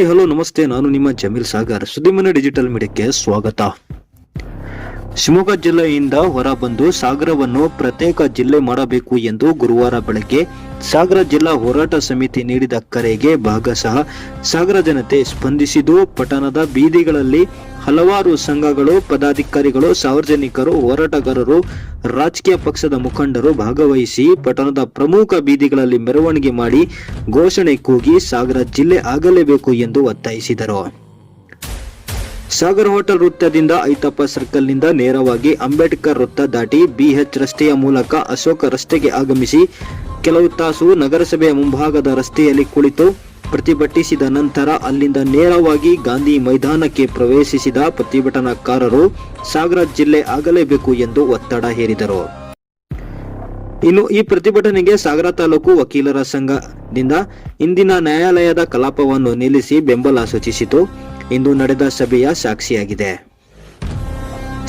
Hi hello ನಮಸ್ತೆ. ನಾನು ನಿಮ್ಮ ಜಮೀಲ್ ಸಾಗರ್. ಸುದ್ದಿಮನ ಡಿಜಿಟಲ್ ಮೀಡಿಯಾಕ್ಕೆ ಸ್ವಾಗತ. ಶಿವಮೊಗ್ಗ ಜಿಲ್ಲೆಯಿಂದ ಹೊರಬಂದು ಸಾಗರವನ್ನು ಪ್ರತ್ಯೇಕ ಜಿಲ್ಲೆ ಮಾಡಬೇಕು ಎಂದು ಗುರುವಾರ ಬೆಳಗ್ಗೆ ಸಾಗರ ಜಿಲ್ಲಾ ಹೋರಾಟ ಸಮಿತಿ ನೀಡಿದ ಕರೆಗೆ ಭಾಗಶಃ ಸಾಗರ ಜನತೆ ಸ್ಪಂದಿಸಿದ್ದು, ಪಟ್ಟಣದ ಬೀದಿಗಳಲ್ಲಿ ಹಲವಾರು ಸಂಘಗಳು, ಪದಾಧಿಕಾರಿಗಳು, ಸಾರ್ವಜನಿಕರು, ಹೋರಾಟಗಾರರು, ರಾಜಕೀಯ ಪಕ್ಷದ ಮುಖಂಡರು ಭಾಗವಹಿಸಿ ಪಟ್ಟಣದ ಪ್ರಮುಖ ಬೀದಿಗಳಲ್ಲಿ ಮೆರವಣಿಗೆ ಮಾಡಿ ಘೋಷಣೆ ಕೂಗಿ ಸಾಗರ ಜಿಲ್ಲೆ ಆಗಲೇಬೇಕು ಎಂದು ಒತ್ತಾಯಿಸಿದರು. ಸಾಗರ ಹೋಟೆಲ್ ವೃತ್ತದಿಂದ ಐತಪ್ಪ ಸರ್ಕಲ್ನಿಂದ ನೇರವಾಗಿ ಅಂಬೇಡ್ಕರ್ ವೃತ್ತ ದಾಟಿ ಬಿಎಚ್ ರಸ್ತೆಯ ಮೂಲಕ ಅಶೋಕ ರಸ್ತೆಗೆ ಆಗಮಿಸಿ, ಕೆಲವು ತಾಸು ನಗರಸಭೆಯ ಮುಂಭಾಗದ ರಸ್ತೆಯಲ್ಲಿ ಕುಳಿತು ಪ್ರತಿಭಟಿಸಿದ ನಂತರ ಅಲ್ಲಿಂದ ನೇರವಾಗಿ ಗಾಂಧಿ ಮೈದಾನಕ್ಕೆ ಪ್ರವೇಶಿಸಿದ ಪ್ರತಿಭಟನಾಕಾರರು ಸಾಗರ ಜಿಲ್ಲೆ ಆಗಲೇಬೇಕು ಎಂದು ಒತ್ತಡ ಹೇರಿದರು. ಇನ್ನು ಈ ಪ್ರತಿಭಟನೆಗೆ ಸಾಗರ ತಾಲೂಕು ವಕೀಲರ ಸಂಘದಿಂದ ಇಂದಿನ ನ್ಯಾಯಾಲಯದ ಕಲಾಪವನ್ನು ನಿಲ್ಲಿಸಿ ಬೆಂಬಲ ಸೂಚಿಸಿತು. ಇಂದು ನಡೆದ ಸಭೆಯ ಸಾಕ್ಷಿಯಾಗಿದೆ.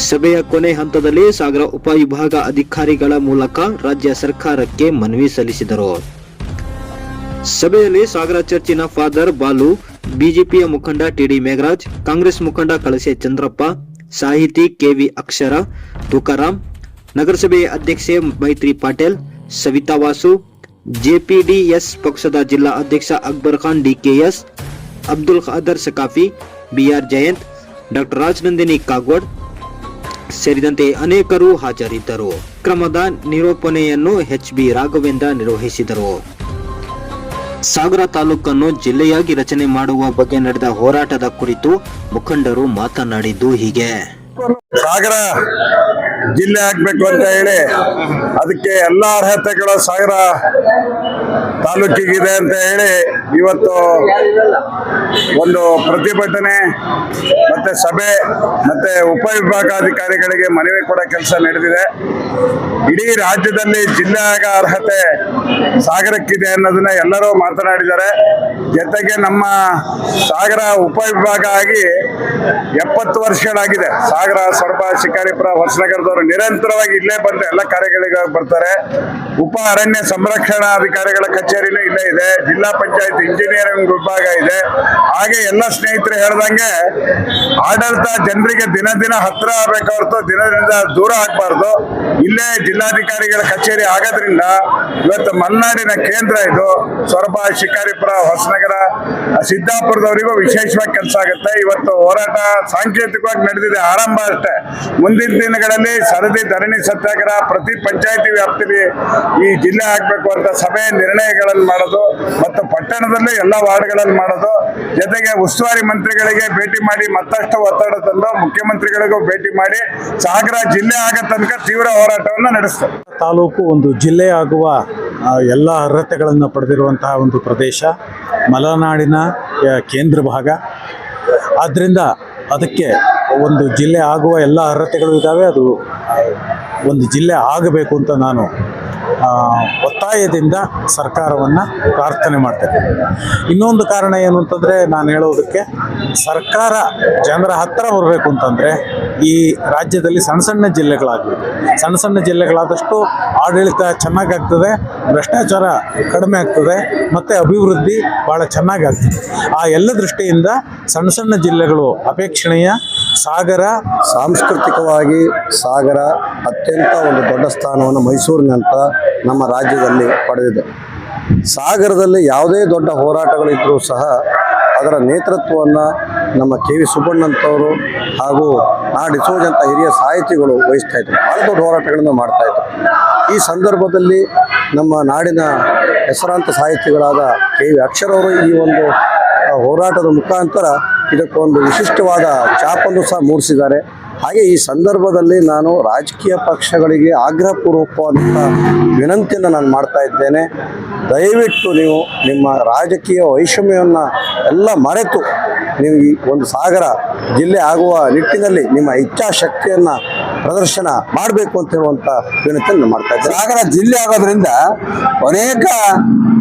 ಸಭೆಯ ಕೊನೆ ಹಂತದಲ್ಲಿ ಸಾಗರ ಉಪವಿಭಾಗ ಅಧಿಕಾರಿಗಳ ಮೂಲಕ ರಾಜ್ಯ ಸರ್ಕಾರಕ್ಕೆ ಮನವಿ ಸಲ್ಲಿಸಿದರು. ಸಭೆಯಲ್ಲಿ ಸಾಗರ ಚರ್ಚಿನ ಫಾದರ್ ಬಾಲು, ಬಿಜೆಪಿಯ ಮುಖಂಡ ಟಿಡಿ ಮೇಘರಾಜ್, ಕಾಂಗ್ರೆಸ್ ಮುಖಂಡ ಕಳಸೆ ಚಂದ್ರಪ್ಪ, ಸಾಹಿತಿ ಕೆವಿ ಅಕ್ಷರ, ತುಕಾರಾಂ ನಗರಸಭೆ ಅಧ್ಯಕ್ಷೆ ಮೈತ್ರಿ ಪಾಟೀಲ್, ಸವಿತಾ ವಾಸು, ಜೆಪಿಡಿಎಸ್ ಪಕ್ಷದ ಜಿಲ್ಲಾ ಅಧ್ಯಕ್ಷ ಅಕ್ಬರ್ ಖಾನ್ ಡಿಕೆಎಸ್, ಅಬ್ದುಲ್ ಖಾದರ್ ಸಕಾಫಿ ಬಿಆರ್ ಜಯಂತ್, ಡಾಕ್ಟರ್ ರಾಜನಂದಿನಿ ಕಾಗೋಡ್ ಸೇರಿದಂತೆ ಅನೇಕರು ಹಾಜರಿದ್ದರು. ಕ್ರಮದ ನಿರೂಪಣೆಯನ್ನು ಎಚ್ ಬಿ ರಾಘವೇಂದ್ರ ನಿರ್ವಹಿಸಿದರು. ಸಾಗರ ತಾಲೂಕನ್ನು ಜಿಲ್ಲೆಯಾಗಿ ರಚನೆ ಮಾಡುವ ಬಗ್ಗೆ ನಡೆದ ಹೋರಾಟದ ಕುರಿತು ಮುಖಂಡರು ಮಾತನಾಡಿದ್ದು ಹೀಗೆ. ಸಾಗರ ಜಿಲ್ಲೆ ಆಗ್ಬೇಕು ಅಂತ ಹೇಳಿ ಅದಕ್ಕೆ ಎಲ್ಲಾ ಅರ್ಹತೆಗಳ ಸಾಗರ ತಾಲೂಕಿಗಿದೆ ಅಂತ ಹೇಳಿ ಇವತ್ತು ಒಂದು ಪ್ರತಿಭಟನೆ, ಮತ್ತೆ ಸಭೆ, ಮತ್ತೆ ಉಪವಿಭಾಗಾಧಿಕಾರಿಗಳಿಗೆ ಮನವಿ ಕೊಡೋ ಕೆಲಸ ನಡೆದಿದೆ. ಇಡೀ ರಾಜ್ಯದಲ್ಲಿ ಜಿಲ್ಲೆಯಾಗ ಅರ್ಹತೆ ಸಾಗರಕ್ಕಿದೆ ಅನ್ನೋದನ್ನ ಎಲ್ಲರೂ ಮಾತನಾಡಿದ್ದಾರೆ. ಜೊತೆಗೆ ನಮ್ಮ ಸಾಗರ ಉಪವಿಭಾಗ ಆಗಿ ಎಪ್ಪತ್ತು ವರ್ಷಗಳಾಗಿದೆ. ಸಾಗರ, ಸೊರಬ, ಶಿಕಾರಿಪುರ, ಹೊಸನಗರದವರು ನಿರಂತರವಾಗಿ ಇಲ್ಲೇ ಬಂದು ಎಲ್ಲ ಕಾರ್ಯಗಳಿಗೆ ಬರ್ತಾರೆ. ಉಪ ಅರಣ್ಯ ಸಂರಕ್ಷಣಾಧಿಕಾರಿಗಳ ಕಚೇರಿನೂ ಇಲ್ಲೇ ಇದೆ, ಜಿಲ್ಲಾ ಪಂಚಾಯತ್ ಇಂಜಿನಿಯರಿಂಗ್ ವಿಭಾಗ ಇದೆ. ಹಾಗೆ ಎಲ್ಲ ಸ್ನೇಹಿತರು ಹೇಳ್ದಂಗೆ ಆಡಳಿತ ಜನರಿಗೆ ದಿನ ದಿನ ಹತ್ರ ಆಗ್ಬೇಕು ದಿನದಿಂದ ದೂರ ಆಗ್ಬಾರ್ದು. ಇಲ್ಲೇ ಜಿಲ್ಲಾಧಿಕಾರಿಗಳ ಕಚೇರಿ ಆಗೋದ್ರಿಂದ ಇವತ್ತು ಮಲೆನಾಡಿನ ಕೇಂದ್ರ ಇದು. ಸೊರಬ, ಶಿಕಾರಿಪುರ, ಹೊಸನಗರ, ಸಿದ್ದಾಪುರದವರಿಗೂ ವಿಶೇಷವಾಗಿ ಕೆಲಸ ಆಗುತ್ತೆ. ಇವತ್ತು ಹೋರಾಟ ಸಾಂಕೇತಿಕವಾಗಿ ನಡೆದಿದೆ, ಆರಂಭ ಅಷ್ಟೇ. ಮುಂದಿನ ದಿನಗಳಲ್ಲಿ ಸರದಿ, ಧರಣಿ, ಸತ್ಯಾಗ್ರಹ ಪ್ರತಿ ಪಂಚಾಯತಿ ವ್ಯಾಪ್ತಿಯಲ್ಲಿ ಈ ಜಿಲ್ಲೆ ಆಗ್ಬೇಕು ಅಂತ ಸಭೆ ನಿರ್ಣಯಗಳನ್ನು ಮಾಡೋದು ಮತ್ತು ಪಟ್ಟಣದಲ್ಲೂ ಎಲ್ಲ ವಾರ್ಡ್ಗಳಲ್ಲಿ ಮಾಡೋದು. ಜೊತೆಗೆ ಉಸ್ತುವಾರಿ ಮಂತ್ರಿಗಳಿಗೆ ಭೇಟಿ ಮಾಡಿ ಮತ್ತಷ್ಟು ಒತ್ತಡ ತಂದು ಮುಖ್ಯಮಂತ್ರಿಗಳಿಗೂ ಭೇಟಿ ಮಾಡಿ ಸಾಗರ ಜಿಲ್ಲೆ ಆಗೋ ತನಕ ತೀವ್ರ ಹೋರಾಟವನ್ನು ನಡೆಸ್ತಾರೆ ತಾಲೂಕು ಒಂದು ಜಿಲ್ಲೆ ಆಗುವ ಎಲ್ಲ ಅರ್ಹತೆಗಳನ್ನು ಪಡೆದಿರುವಂತಹ ಒಂದು ಪ್ರದೇಶ, ಮಲೆನಾಡಿನ ಕೇಂದ್ರ ಭಾಗ. ಆದ್ದರಿಂದ ಅದಕ್ಕೆ ಒಂದು ಜಿಲ್ಲೆ ಆಗುವ ಎಲ್ಲ ಅರ್ಹತೆಗಳು ಇದ್ದಾವೆ. ಅದು ಒಂದು ಜಿಲ್ಲೆ ಆಗಬೇಕು ಅಂತ ನಾನು ಒತ್ತಾಯದಿಂದ ಸರ್ಕಾರವನ್ನು ಪ್ರಾರ್ಥನೆ ಮಾಡ್ತೇನೆ. ಇನ್ನೊಂದು ಕಾರಣ ಏನು ಅಂತಂದರೆ ನಾನು ಹೇಳೋದಕ್ಕೆ ಸರ್ಕಾರ ಜನರ ಹತ್ತಿರ ಬರಬೇಕು ಅಂತಂದರೆ ಈ ರಾಜ್ಯದಲ್ಲಿ ಸಣ್ಣ ಸಣ್ಣ ಜಿಲ್ಲೆಗಳಾಗಬೇಕು ಸಣ್ಣ ಸಣ್ಣ ಜಿಲ್ಲೆಗಳಾದಷ್ಟು ಆಡಳಿತ ಚೆನ್ನಾಗಾಗ್ತದೆ, ಭ್ರಷ್ಟಾಚಾರ ಕಡಿಮೆ ಆಗ್ತದೆ, ಮತ್ತು ಅಭಿವೃದ್ಧಿ ಭಾಳ ಚೆನ್ನಾಗಾಗ್ತದೆ. ಆ ಎಲ್ಲ ದೃಷ್ಟಿಯಿಂದ ಸಣ್ಣ ಸಣ್ಣ ಜಿಲ್ಲೆಗಳು ಅಪೇಕ್ಷಣೀಯ. ಸಾಗರ, ಸಾಂಸ್ಕೃತಿಕವಾಗಿ ಸಾಗರ ಅತ್ಯಂತ ಒಂದು ದೊಡ್ಡ ಸ್ಥಾನವನ್ನು ಮೈಸೂರಿನಂತ ನಮ್ಮ ರಾಜ್ಯದಲ್ಲಿ ಪಡೆದಿದೆ. ಸಾಗರದಲ್ಲಿ ಯಾವುದೇ ದೊಡ್ಡ ಹೋರಾಟಗಳಿದ್ದರೂ ಸಹ ಅದರ ನೇತೃತ್ವವನ್ನು ನಮ್ಮ ಕೆ ವಿ ಸುಬ್ಬಣ್ಣಂಥವರು ಹಾಗೂ ನಾ ಡಿಸೋಜಂಥ ಹಿರಿಯ ಸಾಹಿತಿಗಳು ವಹಿಸ್ತಾ ಇದ್ದರು ಭಾಳ ದೊಡ್ಡ ಹೋರಾಟಗಳನ್ನು ಮಾಡ್ತಾ ಇದ್ದರು ಈ ಸಂದರ್ಭದಲ್ಲಿ ನಮ್ಮ ನಾಡಿನ ಹೆಸರಾಂತ ಸಾಹಿತಿಗಳಾದ ಕೆ ವಿ ಅಕ್ಷರವರು ಈ ಒಂದು ಹೋರಾಟದ ಮುಖಾಂತರ ಇದಕ್ಕೊಂದು ವಿಶಿಷ್ಟವಾದ ಚಾಪನ್ನು ಸಹ ಮೂಡಿಸಿದ್ದಾರೆ. ಹಾಗೆ ಈ ಸಂದರ್ಭದಲ್ಲಿ ನಾನು ರಾಜಕೀಯ ಪಕ್ಷಗಳಿಗೆ ಆಗ್ರಹಪೂರ್ವಕವಾದಂಥ ವಿನಂತಿಯನ್ನು ನಾನು ಮಾಡ್ತಾ ಇದ್ದೇನೆ. ದಯವಿಟ್ಟು ನೀವು ನಿಮ್ಮ ರಾಜಕೀಯ ವೈಷಮ್ಯವನ್ನು ಎಲ್ಲ ಮರೆತು ನೀವು ಈ ಒಂದು ಸಾಗರ ಜಿಲ್ಲೆ ಆಗುವ ನಿಟ್ಟಿನಲ್ಲಿ ನಿಮ್ಮ ಇಚ್ಛಾಶಕ್ತಿಯನ್ನು ಪ್ರದರ್ಶನ ಮಾಡಬೇಕು ಅಂತ ಹೇಳುವಂಥ ವಿನಂತಿಯನ್ನು ಮಾಡ್ತಾ ಇದ್ದೇನೆ. ಸಾಗರ ಜಿಲ್ಲೆ ಆಗೋದ್ರಿಂದ ಅನೇಕ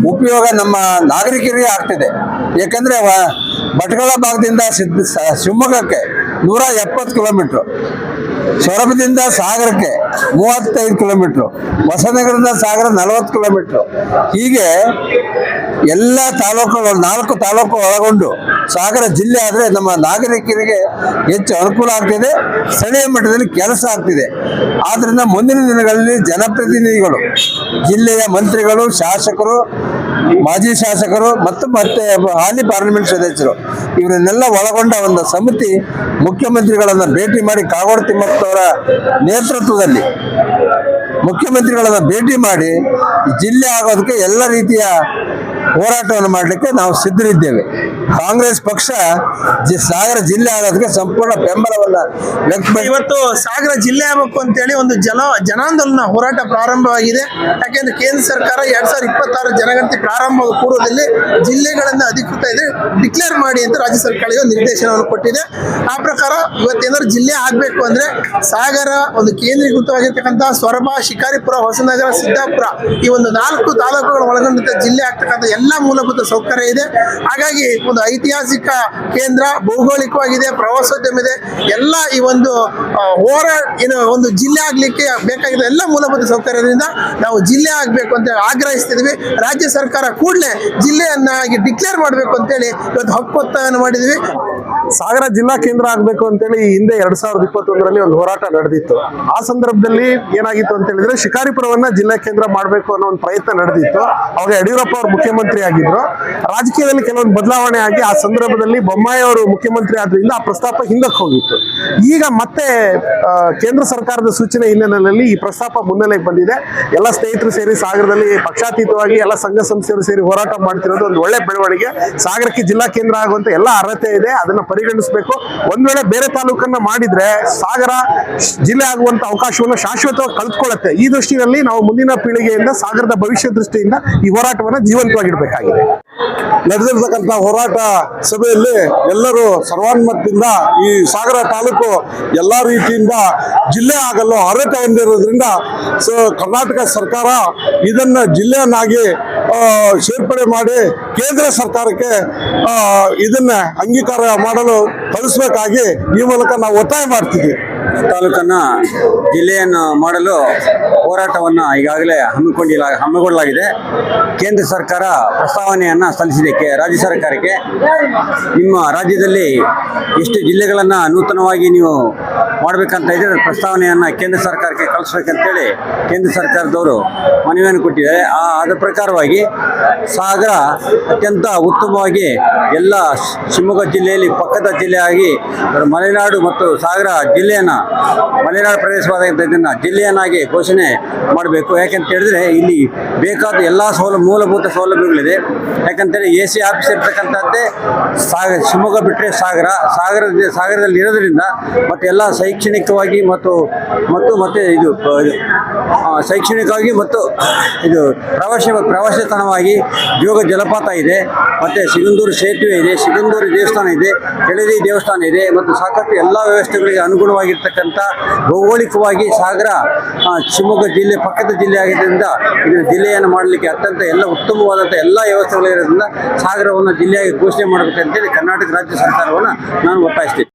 ಉಪಯೋಗ ನಮ್ಮ ನಾಗರಿಕರಿಗೆ ಆಗ್ತಿದೆ. ಯಾಕಂದ್ರೆ ವ- ಭಟ್ಕಳ ಭಾಗದಿಂದ ಸಿದ್ಧ ಶಿವಮೊಗ್ಗಕ್ಕೆ ನೂರ ಎಪ್ಪತ್ತು ಕಿಲೋಮೀಟ್ರು. ಸೊರಬದಿಂದ ಸಾಗರಕ್ಕೆ ಮೂವತ್ತೈದು ಕಿಲೋಮೀಟ್ರು. ಹೊಸನಗರದಿಂದ ಸಾಗರ ನಲವತ್ತು ಕಿಲೋಮೀಟ್ರು. ಹೀಗೆ ಎಲ್ಲ ತಾಲೂಕುಗಳು, ನಾಲ್ಕು ತಾಲೂಕು ಒಳಗೊಂಡು ಸಾಗರ ಜಿಲ್ಲೆ ಆದರೆ ನಮ್ಮ ನಾಗರಿಕರಿಗೆ ಹೆಚ್ಚು ಅನುಕೂಲ ಆಗ್ತಿದೆ, ಸ್ಥಳೀಯ ಮಟ್ಟದಲ್ಲಿ ಕೆಲಸ ಆಗ್ತಿದೆ. ಆದ್ದರಿಂದ ಮುಂದಿನ ದಿನಗಳಲ್ಲಿ ಜನಪ್ರತಿನಿಧಿಗಳು, ಜಿಲ್ಲೆಯ ಮಂತ್ರಿಗಳು, ಶಾಸಕರು ಮಾಜಿ ಶಾಸಕರು ಮತ್ತು ಮತ್ತೆ ಹಾಲಿ ಪಾರ್ಲಿಮೆಂಟ್ ಸದಸ್ಯರು ಇವರನ್ನೆಲ್ಲ ಒಳಗೊಂಡ ಒಂದು ಸಮಿತಿ ಮುಖ್ಯಮಂತ್ರಿಗಳನ್ನು ಭೇಟಿ ಮಾಡಿ ಕಾಗೋಡು ತಿಮ್ಮಕ್ಕವರ ನೇತೃತ್ವದಲ್ಲಿ ಮುಖ್ಯಮಂತ್ರಿಗಳನ್ನು ಭೇಟಿ ಮಾಡಿ ಜಿಲ್ಲೆ ಆಗೋದಕ್ಕೆ ಎಲ್ಲ ರೀತಿಯ ಹೋರಾಟವನ್ನು ಮಾಡಲಿಕ್ಕೆ ನಾವು ಸಿದ್ಧರಿದ್ದೇವೆ. ಕಾಂಗ್ರೆಸ್ ಪಕ್ಷ ಸಾಗರ ಜಿಲ್ಲೆ ಆಗೋದಕ್ಕೆ ಸಂಪೂರ್ಣ ಬೆಂಬಲವನ್ನ ಇವತ್ತು ಸಾಗರ ಜಿಲ್ಲೆ ಆಗಬೇಕು ಅಂತೇಳಿ ಒಂದು ಜನ ಜನಾಂದೋಲನ ಹೋರಾಟ ಪ್ರಾರಂಭವಾಗಿದೆ. ಯಾಕೆಂದ್ರೆ ಕೇಂದ್ರ ಸರ್ಕಾರ ಎರಡ್ ಸಾವಿರದ ಇಪ್ಪತ್ತಾರು ಜನಗಣತಿ ಪ್ರಾರಂಭ ಪೂರ್ವದಲ್ಲಿ ಜಿಲ್ಲೆಗಳನ್ನ ಅಧಿಕೃತ ಇದೆ, ಡಿಕ್ಲೇರ್ ಮಾಡಿ ಅಂತ ರಾಜ್ಯ ಸರ್ಕಾರಕ್ಕೆ ಒಂದು ನಿರ್ದೇಶನವನ್ನು ಕೊಟ್ಟಿದೆ. ಆ ಪ್ರಕಾರ ಇವತ್ತೇನಾದ್ರು ಜಿಲ್ಲೆ ಆಗಬೇಕು ಅಂದ್ರೆ ಸಾಗರ, ಒಂದು ಕೇಂದ್ರೀಕೃತವಾಗಿರ್ತಕ್ಕಂತಹ ಸೊರಬ ಶಿಕಾರಿಪುರ, ಹೊಸನಗರ, ಸಿದ್ದಾಪುರ ಈ ಒಂದು ನಾಲ್ಕು ತಾಲೂಕುಗಳು ಒಳಗೊಂಡಂತ ಜಿಲ್ಲೆ ಆಗ್ತಕ್ಕಂಥ ಎಲ್ಲ ಮೂಲಭೂತ ಸೌಕರ್ಯ ಇದೆ. ಹಾಗಾಗಿ ಒಂದು ಐತಿಹಾಸಿಕ ಕೇಂದ್ರ, ಭೌಗೋಳಿಕವಾಗಿದೆ, ಪ್ರವಾಸೋದ್ಯಮ ಇದೆ. ಎಲ್ಲ ಈ ಒಂದು ಹೋರ ಹೋರಾಟ, ಏನು, ಒಂದು ಜಿಲ್ಲೆ ಆಗಲಿಕ್ಕೆ ಬೇಕಾಗಿರೋ ಎಲ್ಲ ಮೂಲಭೂತ ಸೌಕರ್ಯದಿಂದ ನಾವು ಜಿಲ್ಲೆ ಆಗಬೇಕು ಅಂತ ಆಗ್ರಹಿಸ್ತಿದ್ವಿ. ರಾಜ್ಯ ಸರ್ಕಾರ ಕೂಡಲೇ ಜಿಲ್ಲೆಯನ್ನಾಗಿ ಡಿಕ್ಲೇರ್ ಮಾಡಬೇಕು ಅಂತೇಳಿ ಇವತ್ತು ಹಕ್ಕೊತ್ತಾಯವನ್ನು ಮಾಡಿದ್ವಿ. ಸಾಗರ ಜಿಲ್ಲಾ ಕೇಂದ್ರ ಆಗ್ಬೇಕು ಅಂತೇಳಿ ಹಿಂದೆ ಎರಡ್ ಸಾವಿರದ ಇಪ್ಪತ್ತೊಂದರಲ್ಲಿ ಒಂದು ಹೋರಾಟ ನಡೆದಿತ್ತು. ಆ ಸಂದರ್ಭದಲ್ಲಿ ಏನಾಗಿತ್ತು ಅಂತ ಹೇಳಿದ್ರೆ ಶಿಕಾರಿಪುರವನ್ನ ಜಿಲ್ಲಾ ಕೇಂದ್ರ ಮಾಡಬೇಕು ಅನ್ನೋ ಒಂದು ಪ್ರಯತ್ನ ನಡೆದಿತ್ತು. ಅವಾಗ ಯಡಿಯೂರಪ್ಪ ಅವರು ಮುಖ್ಯಮಂತ್ರಿ ಆಗಿದ್ರು. ರಾಜಕೀಯದಲ್ಲಿ ಕೆಲವೊಂದು ಬದಲಾವಣೆ ಆಗಿ ಆ ಸಂದರ್ಭದಲ್ಲಿ ಬೊಮ್ಮಾಯಿ ಅವರು ಮುಖ್ಯಮಂತ್ರಿ ಆದ್ರಿಂದ ಆ ಪ್ರಸ್ತಾಪ ಹಿಂದಕ್ಕೆ ಹೋಗಿತ್ತು. ಈಗ ಮತ್ತೆ ಕೇಂದ್ರ ಸರ್ಕಾರದ ಸೂಚನೆ ಹಿನ್ನೆಲೆಯಲ್ಲಿ ಈ ಪ್ರಸ್ತಾಪ ಮುನ್ನೆಲೆಗೆ ಬಂದಿದೆ. ಎಲ್ಲ ಸ್ನೇಹಿತರು ಸೇರಿ ಸಾಗರದಲ್ಲಿ ಪಕ್ಷಾತೀತವಾಗಿ ಎಲ್ಲ ಸಂಘ ಸಂಸ್ಥೆಯರು ಸೇರಿ ಹೋರಾಟ ಮಾಡ್ತಿರೋದು ಒಂದು ಒಳ್ಳೆ ಬೆಳವಣಿಗೆ. ಸಾಗರಕ್ಕೆ ಜಿಲ್ಲಾ ಕೇಂದ್ರ ಆಗುವಂತ ಎಲ್ಲ ಅರ್ಹತೆ ಇದೆ. ಅದನ್ನ ಪರಿಗಣಿಸಬೇಕು. ಒಂದ್ ವೇಳೆ ಬೇರೆ ತಾಲೂಕನ್ನ ಮಾಡಿದ್ರೆ ಸಾಗರ ಜಿಲ್ಲೆ ಆಗುವಂತ ಅವಕಾಶವನ್ನು ಶಾಶ್ವತವಾಗಿ ಕಳೆದುಕೊಳ್ಳುತ್ತೆ. ಈ ದೃಷ್ಟಿಯಲ್ಲಿ ನಾವು ಮುಂದಿನ ಪೀಳಿಗೆಯಿಂದ ಸಾಗರದ ಭವಿಷ್ಯ ದೃಷ್ಟಿಯಿಂದ ಈ ಹೋರಾಟವನ್ನ ಜೀವಂತವಾಗಿಡಬೇಕಾಗಿದೆ. ನಡೆದಿರ್ತಕ್ಕಂಥ ಹೋರಾಟ ಸಭೆಯಲ್ಲಿ ಎಲ್ಲರೂ ಸರ್ವಾನುಮತದಿಂದ ಈ ಸಾಗರ ತಾಲೂಕು ಎಲ್ಲ ರೀತಿಯಿಂದ ಜಿಲ್ಲೆ ಆಗಲು ಅರ್ಹತೆ ಹೊಂದಿರೋದ್ರಿಂದ ಸೊ ಕರ್ನಾಟಕ ಸರ್ಕಾರ ಇದನ್ನ ಜಿಲ್ಲೆಯನ್ನಾಗಿ ಸೇರ್ಪಡೆ ಮಾಡಿ ಕೇಂದ್ರ ಸರ್ಕಾರಕ್ಕೆ ಇದನ್ನ ಅಂಗೀಕಾರ ಮಾಡಲು ಕಳಿಸ್ಬೇಕಾಗಿ ಈ ಮೂಲಕ ನಾವು ಒತ್ತಾಯ ಮಾಡ್ತಿದ್ದೀವಿ ತಾಲೂಕನ್ನ ಜಿಲ್ಲೆಯನ್ನು ಮಾಡಲು ಹೋರಾಟವನ್ನು ಈಗಾಗಲೇ ಹಮ್ಮಿಕೊಂಡಿಲ್ಲ, ಹಮ್ಮಿಕೊಳ್ಳಲಾಗಿದೆ. ಕೇಂದ್ರ ಸರ್ಕಾರ ಪ್ರಸ್ತಾವನೆಯನ್ನು ಸಲ್ಲಿಸಿದೆ ಕೆ- ರಾಜ್ಯ ಸರ್ಕಾರಕ್ಕೆ ನಿಮ್ಮ ರಾಜ್ಯದಲ್ಲಿ ಎಷ್ಟು ಜಿಲ್ಲೆಗಳನ್ನು ನೂತನವಾಗಿ ನೀವು ಮಾಡಬೇಕಂತ ಇದ್ರೆ ಪ್ರಸ್ತಾವನೆಯನ್ನು ಕೇಂದ್ರ ಸರ್ಕಾರಕ್ಕೆ ಕಳಿಸ್ಬೇಕಂತೇಳಿ ಕೇಂದ್ರ ಸರ್ಕಾರದವರು ಮನವಿಯನ್ನು ಕೊಟ್ಟಿದ್ದಾರೆ. ಆ ಅದರ ಪ್ರಕಾರವಾಗಿ ಸಾಗರ ಅತ್ಯಂತ ಉತ್ತಮವಾಗಿ ಎಲ್ಲ ಶಿವಮೊಗ್ಗ ಜಿಲ್ಲೆಯಲ್ಲಿ, ಪಕ್ಕದ ಜಿಲ್ಲೆಯಾಗಿ ಮಲೆನಾಡು ಮತ್ತು ಸಾಗರ ಜಿಲ್ಲೆಯನ್ನು ಮಲೆನಾಡು ಪ್ರದೇಶವಾದ ಜಿಲ್ಲೆಯನ್ನಾಗಿ ಘೋಷಣೆ ಮಾಡಬೇಕು. ಯಾಕಂತ ಹೇಳಿದ್ರೆ ಇಲ್ಲಿ ಬೇಕಾದ ಎಲ್ಲ ಸೌಲ, ಮೂಲಭೂತ ಸೌಲಭ್ಯಗಳಿದೆ. ಯಾಕಂತೇಳಿ ಎ ಸಿ ಆಫೀಸ್ ಇರ್ತಕ್ಕಂಥದ್ದೇ ಸಾಗರ ಶಿವಮೊಗ್ಗ ಬಿಟ್ಟರೆ ಸಾಗರ ಸಾಗರ ಸಾಗರದಲ್ಲಿ ಇರೋದ್ರಿಂದ ಮತ್ತು ಎಲ್ಲ ಶೈಕ್ಷಣಿಕವಾಗಿ ಮತ್ತು ಮತ್ತು ಮತ್ತೆ ಇದು ಶೈಕ್ಷಣಿಕವಾಗಿ ಮತ್ತು ಇದು ಪ್ರವಾಸ ಪ್ರವಾಸಿ ತಾಣವಾಗಿ ಜೋಗ ಜಲಪಾತ ಇದೆ. ಮತ್ತು ಸಿಗಂದೂರು ಸೇತುವೆ ಇದೆ, ಸಿಗಂದೂರು ದೇವಸ್ಥಾನ ಇದೆ, ಕೆಳದಿ ದೇವಸ್ಥಾನ ಇದೆ, ಮತ್ತು ಸಾಕಷ್ಟು ಎಲ್ಲ ವ್ಯವಸ್ಥೆಗಳಿಗೆ ಅನುಗುಣವಾಗಿರ್ತಕ್ಕಂಥ ಭೌಗೋಳಿಕವಾಗಿ ಸಾಗರ ಶಿವಮೊಗ್ಗ ಜಿಲ್ಲೆ ಪಕ್ಕದ ಜಿಲ್ಲೆ ಆಗಿದ್ದರಿಂದ ಇದನ್ನು ಜಿಲ್ಲೆಯನ್ನು ಮಾಡಲಿಕ್ಕೆ ಅತ್ಯಂತ ಎಲ್ಲ ಉತ್ತಮವಾದಂಥ ಎಲ್ಲ ವ್ಯವಸ್ಥೆಗಳಿರೋದ್ರಿಂದ ಸಾಗರವನ್ನು ಜಿಲ್ಲೆಯಾಗಿ ಘೋಷಣೆ ಮಾಡಬೇಕಂತೇಳಿ ಕರ್ನಾಟಕ ರಾಜ್ಯ ಸರ್ಕಾರವನ್ನು ನಾನು ಒತ್ತಾಯಿಸ್ತೀನಿ.